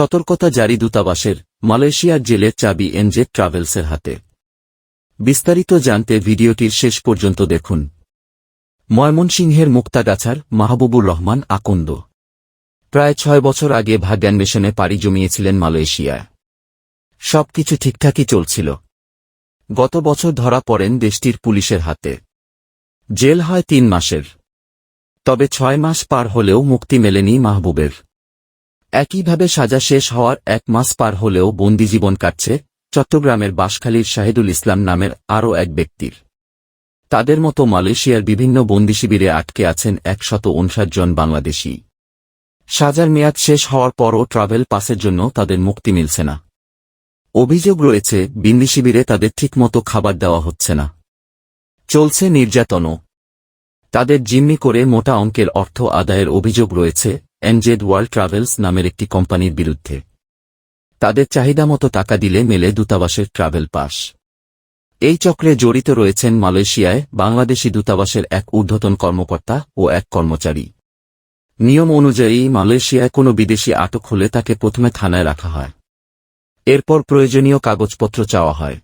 সতর্কতা জারি দূতাবাসের মালয়েশিয়ার জেলের চাবি এনজেড ট্রাভেলসের হাতে। বিস্তারিত জানতে ভিডিওটির শেষ পর্যন্ত দেখুন। ময়মনসিংহের মুক্তাগাছার মাহবুবুর রহমান আকন্দ। প্রায় ছয় বছর আগে ভাগ্যান্বেষণে পাড়ি জমিয়েছিলেন মালয়েশিয়ায়। সবকিছু ঠিকঠাকই চলছিল। গত বছর ধরা পড়েন দেশটির পুলিশের হাতে। জেল হয় তিন মাসের। তবে ছয় মাস পার হলেও মুক্তি মেলেনি মাহবুবের। একইভাবে সাজা শেষ হওয়ার এক মাস পার হলেও বন্দি জীবন কাটছে চট্টগ্রামের বাঁশখালীর শাহিদুল ইসলাম নামের আরও এক ব্যক্তির। তাদের মতো মালয়েশিয়ার বিভিন্ন বন্দি শিবিরে আটকে আছেন একশত উনষাট জন বাংলাদেশি। সাজার মেয়াদ শেষ হওয়ার পরও ট্রাভেল পাসের জন্য তাদের মুক্তি মিলছে না। অভিযোগ রয়েছে, বিন্দি শিবিরে তাদের ঠিকমতো খাবার দেওয়া হচ্ছে না। চলছে নির্যাতনও। তাদের জিম্মি করে মোটা অঙ্কের অর্থ আদায়ের অভিযোগ রয়েছে এনজেড ওয়ার্ল্ড ট্রাভেলস নামের একটি কোম্পানির বিরুদ্ধে। তাদের চাহিদা মতো টাকা দিলে মেলে দূতাবাসের ট্রাভেল পাস। এই চক্রে জড়িত রয়েছেন মালয়েশিয়ায় বাংলাদেশি দূতাবাসের এক ঊর্ধ্বতন কর্মকর্তা ও এক কর্মচারী। নিয়ম অনুযায়ী মালয়েশিয়ায় কোনো বিদেশি আটক হলে তাকে প্রথমে থানায় রাখা হয়। এরপর প্রয়োজনীয় কাগজপত্র চাওয়া হয়।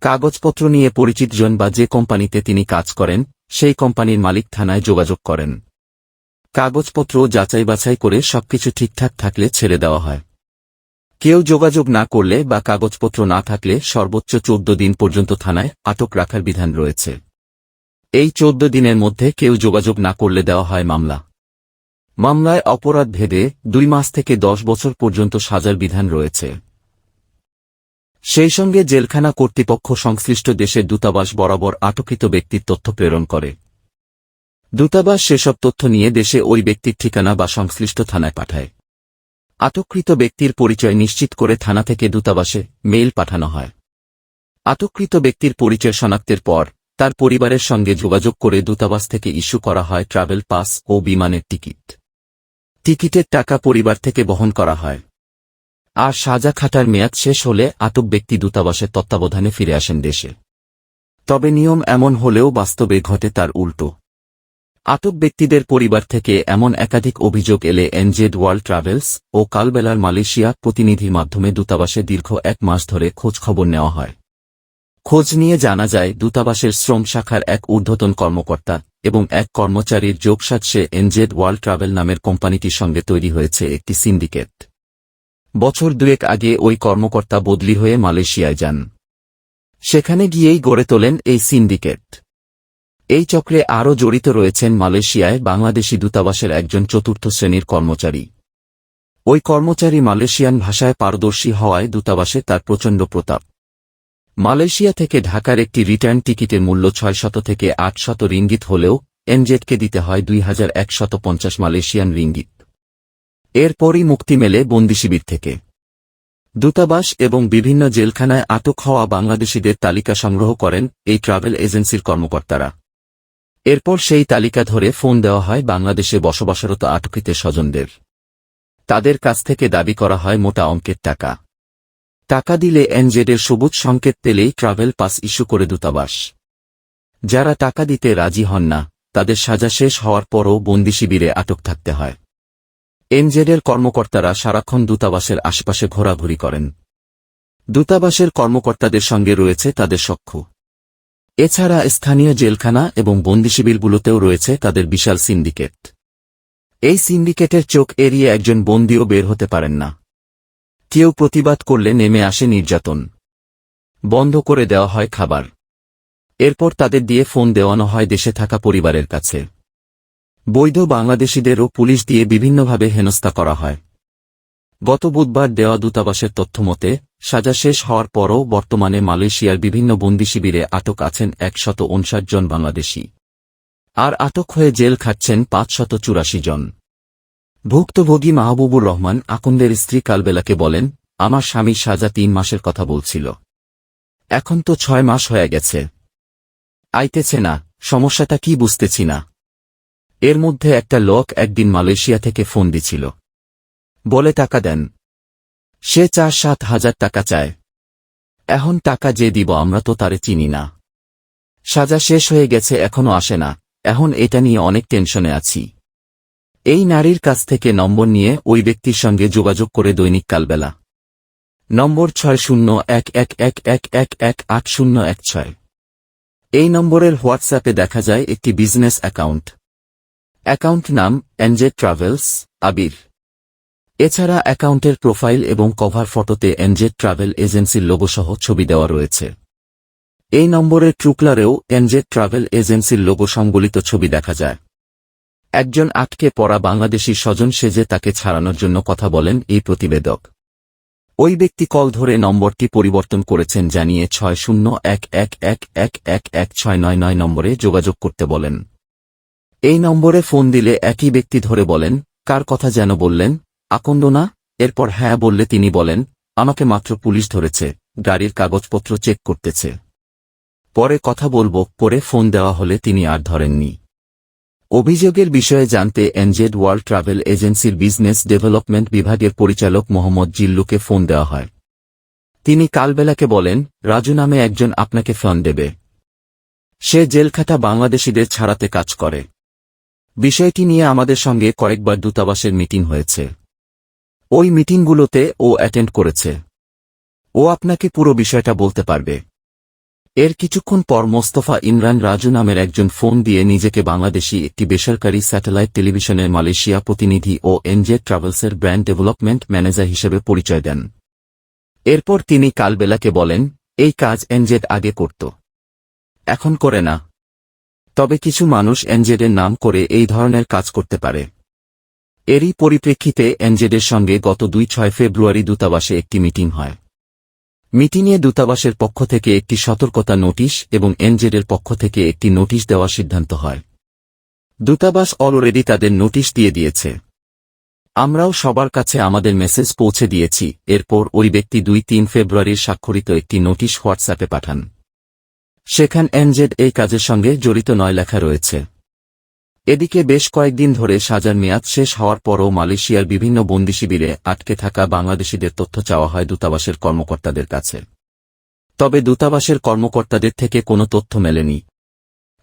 কাগজপত্র নিয়ে পরিচিতজন বা যে কোম্পানিতে তিনি কাজ করেন, সেই কোম্পানির মালিক থানায় যোগাযোগ করেন। কাগজপত্র যাচাই বাছাই করে সবকিছু ঠিকঠাক থাকলে ছেড়ে দেওয়া হয়। কেউ যোগাযোগ না করলে বা কাগজপত্র না থাকলে সর্বোচ্চ চোদ্দ দিন পর্যন্ত থানায় আটক রাখার বিধান রয়েছে। এই চোদ্দ দিনের মধ্যে কেউ যোগাযোগ না করলে দেওয়া হয় মামলা। মামলায় অপরাধ ভেদে দুই মাস থেকে দশ বছর পর্যন্ত সাজার বিধান রয়েছে। সেই সঙ্গে জেলখানা কর্তৃপক্ষ সংশ্লিষ্ট দেশের দূতাবাস বরাবর আটকৃত ব্যক্তির তথ্য প্রেরণ করে। দূতাবাস সেসব তথ্য নিয়ে দেশে ওই ব্যক্তির ঠিকানা বা সংশ্লিষ্ট থানায় পাঠায়। আটককৃত ব্যক্তির পরিচয় নিশ্চিত করে থানা থেকে দূতাবাসে মেইল পাঠানো হয়। আটককৃত ব্যক্তির পরিচয় শনাক্তের পর তার পরিবারের সঙ্গে যোগাযোগ করে দূতাবাস থেকে ইস্যু করা হয় ট্রাভেল পাস ও বিমানের টিকিট। টিকিটের টাকা পরিবার থেকে বহন করা হয়। আর সাজা খাটার মেয়াদ শেষ হলে আটক ব্যক্তি দূতাবাসের তত্ত্বাবধানে ফিরে আসেন দেশে। তবে নিয়ম এমন হলেও বাস্তবে ঘটে তার উল্টো। আটক ব্যক্তিদের পরিবার থেকে এমন একাধিক অভিযোগ এলে এনজেড ওয়ার্ল্ড ট্রাভেলস ও কালবেলার মালয়েশিয়া প্রতিনিধির মাধ্যমে দূতাবাসে দীর্ঘ এক মাস ধরে খোঁজ খবর নেওয়া হয়। খোঁজ নিয়ে জানা যায়, দূতাবাসের শ্রম শাখার এক ঊর্ধ্বতন কর্মকর্তা এবং এক কর্মচারীর যোগসাজসে এনজেড ওয়ার্ল্ড ট্রাভেল নামের কোম্পানিটির সঙ্গে তৈরি হয়েছে একটি সিন্ডিকেট। বছর দুয়েক আগে ওই কর্মকর্তা বদলি হয়ে মালয়েশিয়ায় যান। সেখানে গিয়েই গড়ে তোলেন এই সিন্ডিকেট। এই চক্রে আরও জড়িত রয়েছেন মালয়েশিয়ায় বাংলাদেশি দূতাবাসের একজন চতুর্থ শ্রেণির কর্মচারী। ওই কর্মচারী মালয়েশিয়ান ভাষায় পারদর্শী হওয়ায় দূতাবাসে তার প্রচণ্ড প্রতাপ। মালয়েশিয়া থেকে ঢাকার একটি রিটার্ন টিকিটের মূল্য ছয় শত থেকে আট শত রিঙ্গিত হলেও এনজেডকে দিতে হয় দুই হাজার একশত পঞ্চাশ মালয়েশিয়ান রিঙ্গিত। এরপরই মুক্তি মেলে বন্দিশিবির থেকে। দূতাবাস এবং বিভিন্ন জেলখানায় আটক হওয়া বাংলাদেশিদের তালিকা সংগ্রহ করেন এই ট্রাভেল এজেন্সির কর্মকর্তারা। এরপর সেই তালিকা ধরে ফোন দেওয়া হয় বাংলাদেশে বসবাসরত আটকিতে স্বজনদের। তাদের কাছ থেকে দাবি করা হয় মোটা অঙ্কের টাকা। টাকা দিলে এনজেডের সবুজ সংকেত পেলেই ট্রাভেল পাস ইস্যু করে দূতাবাস। যারা টাকা দিতে রাজি হন না, তাদের সাজা শেষ হওয়ার পরও বন্দি শিবিরে আটক থাকতে হয়। এনজেডের কর্মকর্তারা সারাক্ষণ দূতাবাসের আশপাশে ঘোরাঘুরি করেন। দূতাবাসের কর্মকর্তাদের সঙ্গে রয়েছে তাদের সখ্য। এছাড়া স্থানীয় জেলখানা এবং বন্দিশিবিরগুলোতেও রয়েছে তাদের বিশাল সিন্ডিকেট। এই সিন্ডিকেটের চোখ এড়িয়ে একজন বন্দিও বের হতে পারেন না। কেউ প্রতিবাদ করলে নেমে আসে নির্যাতন। বন্ধ করে দেওয়া হয় খাবার। এরপর তাদের দিয়ে ফোন দেওয়ানো হয় দেশে থাকা পরিবারের কাছে। বৈধ বাংলাদেশিদেরও পুলিশ দিয়ে বিভিন্নভাবে হেনস্থা করা হয়। গত বুধবার দেওয়া দূতাবাসের তথ্যমতে সাজা শেষ হওয়ার পরও বর্তমানে মালয়েশিয়ার বিভিন্ন বন্দি শিবিরে আটক আছেন একশত উনষাট জন বাংলাদেশি। আর আটক হয়ে জেল খাচ্ছেন পাঁচশত চুরাশি জন। ভুক্তভোগী মাহবুবুর রহমান আকন্দের স্ত্রী কালবেলাকে বলেন, আমার স্বামীর সাজা তিন মাসের কথা বলছিল। এখন তো ছয় মাস হয়ে গেছে। আইতেছে না, সমস্যাটা কি বুঝতেছি না। এর মধ্যে একটা লোক একদিন মালয়েশিয়া থেকে ফোন দিছিল। বলে টাকা দেন। সে চার সাত হাজার টাকা চায়। এখন টাকা যে দিব আমরা তো তারে চিনি না। সাজা শেষ হয়ে গেছে, এখনও আসে না। এখন এটা নিয়ে অনেক টেনশনে আছি। এই নারীর কাছ থেকে নম্বর নিয়ে ওই ব্যক্তির সঙ্গে যোগাযোগ করে দৈনিক কালবেলা। নম্বর ছয় শূন্য এক এক এক এক এক এক আট শূন্য এক ছয়। এই নম্বরের হোয়াটসঅ্যাপে দেখা যায় একটি বিজনেস অ্যাকাউন্ট। অ্যাকাউন্ট নাম এনজে ট্রাভেলস, আবির। এছাড়া অ্যাকাউন্টের প্রোফাইল এবং কভার ফটোতে এনজে ট্রাভেল এজেন্সির লোগোসহ ছবি দেওয়া রয়েছে। এই নম্বরের ট্রুকলারেও এনজে ট্রাভেল এজেন্সির লোগো সংবলিত ছবি দেখা যায়। একজন আটকে পড়া বাংলাদেশি স্বজন সেজে তাকে ছাড়ানোর জন্য কথা বলেন এই প্রতিবেদক। ওই ব্যক্তি কল ধরে নম্বরটি পরিবর্তন করেছেন জানিয়ে ছয় শূন্য এক এক এক এক এক এক ছয় নয় নয় নম্বরে যোগাযোগ করতে বলেন। এই নম্বরে ফোন দিলে একই ব্যক্তি ধরে বলেন, কার কথা যেন বললেন? আকন্দ না? এরপর হ্যাঁ বললে তিনি বলেন, আমাকে মাত্র পুলিশ ধরেছে, গাড়ির কাগজপত্র চেক করতেছে। পরে কথা বলব, পরে ফোন দেওয়া হলে তিনি আর ধরেননি। অভিযোগের বিষয়ে জানতে এনজেড ওয়ার্ল্ড ট্রাভেল এজেন্সির বিজনেস ডেভেলপমেন্ট বিভাগের পরিচালক মোহাম্মদ জিল্লুকে ফোন দেওয়া হয়। তিনি কালবেলাকে বলেন, রাজু নামে একজন আপনাকে ফোন দেবে। সে জেলখাটা বাংলাদেশিদের ছাড়াতে কাজ করে। বিষয়টি নিয়ে আমাদের সঙ্গে কয়েকবার দূতাবাসের মিটিং হয়েছে। ওই মিটিংগুলোতে ও অ্যাটেন্ড করেছে। ও আপনাকে পুরো বিষয়টা বলতে পারবে। এর কিছুক্ষণ পর মোস্তফা ইমরান রাজু নামের একজন ফোন দিয়ে নিজেকে বাংলাদেশি একটি বেসরকারি স্যাটেলাইট টেলিভিশনের মালয়েশিয়া প্রতিনিধি ও এনজে ট্রাভেলসের ব্র্যান্ড ডেভেলপমেন্ট ম্যানেজার হিসেবে পরিচয় দেন। এরপর তিনি কালবেলাকে বলেন, এই কাজ এনজেড আগে করত। এখন করে না। তবে কিছু মানুষ এনজেডের নাম করে এই ধরনের কাজ করতে পারে। এরই পরিপ্রেক্ষিতে এনজেডের সঙ্গে গত দুই ছয় ফেব্রুয়ারি দূতাবাসে একটি মিটিং হয়। মিটিংয়ে দূতাবাসের পক্ষ থেকে একটি সতর্কতা নোটিশ এবং এনজেডের পক্ষ থেকে একটি নোটিশ দেওয়ার সিদ্ধান্ত হয়। দূতাবাস অলরেডি তাদের নোটিশ দিয়ে দিয়েছে। আমরাও সবার কাছে আমাদের মেসেজ পৌঁছে দিয়েছি, এরপর ওই ব্যক্তি দুই তিন ফেব্রুয়ারির স্বাক্ষরিত একটি নোটিশ হোয়াটসঅ্যাপে পাঠান। সেখান এনজেড এই কাজের সঙ্গে জড়িত নয় লেখা রয়েছে। এদিকে বেশ কয়েকদিন ধরে সাজার মেয়াদ শেষ হওয়ার পরও মালয়েশিয়ার বিভিন্ন বন্দি শিবিরে আটকে থাকা বাংলাদেশিদের তথ্য চাওয়া হয় দূতাবাসের কর্মকর্তাদের কাছে। তবে দূতাবাসের কর্মকর্তাদের থেকে কোনো তথ্য মেলেনি।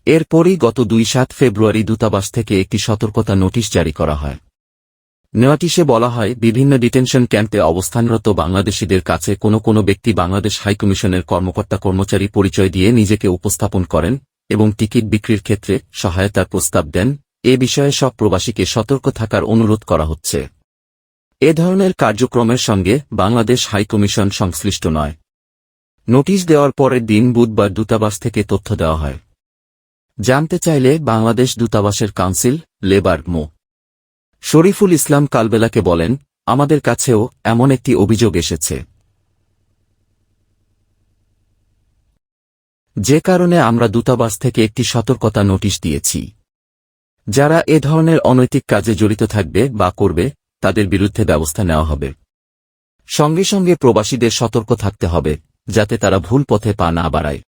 এরপরই গত দুই সাত ফেব্রুয়ারি দূতাবাস থেকে একটি সতর্কতা নোটিশ জারি করা হয়। নোটিশে বলা হয়, বিভিন্ন ডিটেনশন ক্যাম্পে অবস্থানরত বাংলাদেশিদের কাছে কোনো কোনো ব্যক্তি বাংলাদেশ হাইকমিশনের কর্মকর্তা কর্মচারী পরিচয় দিয়ে নিজেকে উপস্থাপন করেন এবং টিকিট বিক্রির ক্ষেত্রে সহায়তার প্রস্তাব দেন। এ বিষয়ে সব প্রবাসীকে সতর্ক থাকার অনুরোধ করা হচ্ছে। এ ধরনের কার্যক্রমের সঙ্গে বাংলাদেশ হাইকমিশন সংশ্লিষ্ট নয়। নোটিশ দেওয়ার পরের দিন বুধবার দূতাবাস থেকে তথ্য দেওয়া হয়। জানতে চাইলে বাংলাদেশ দূতাবাসের কাউন্সিল, লেবার, মো। শরীফুল ইসলাম কালবেলাকে বলেন, আমাদের কাছেও এমন একটি অভিযোগ এসেছে। যে কারণে আমরা দূতাবাস থেকে একটি সতর্কতা নোটিশ দিয়েছি। যারা এ ধরনের অনৈতিক কাজে জড়িত থাকবে বা করবে, তাদের বিরুদ্ধে ব্যবস্থা নেওয়া হবে। সঙ্গে সঙ্গে প্রবাসীদের সতর্ক থাকতে হবে, যাতে তারা ভুল পথে পা না বাড়ায়।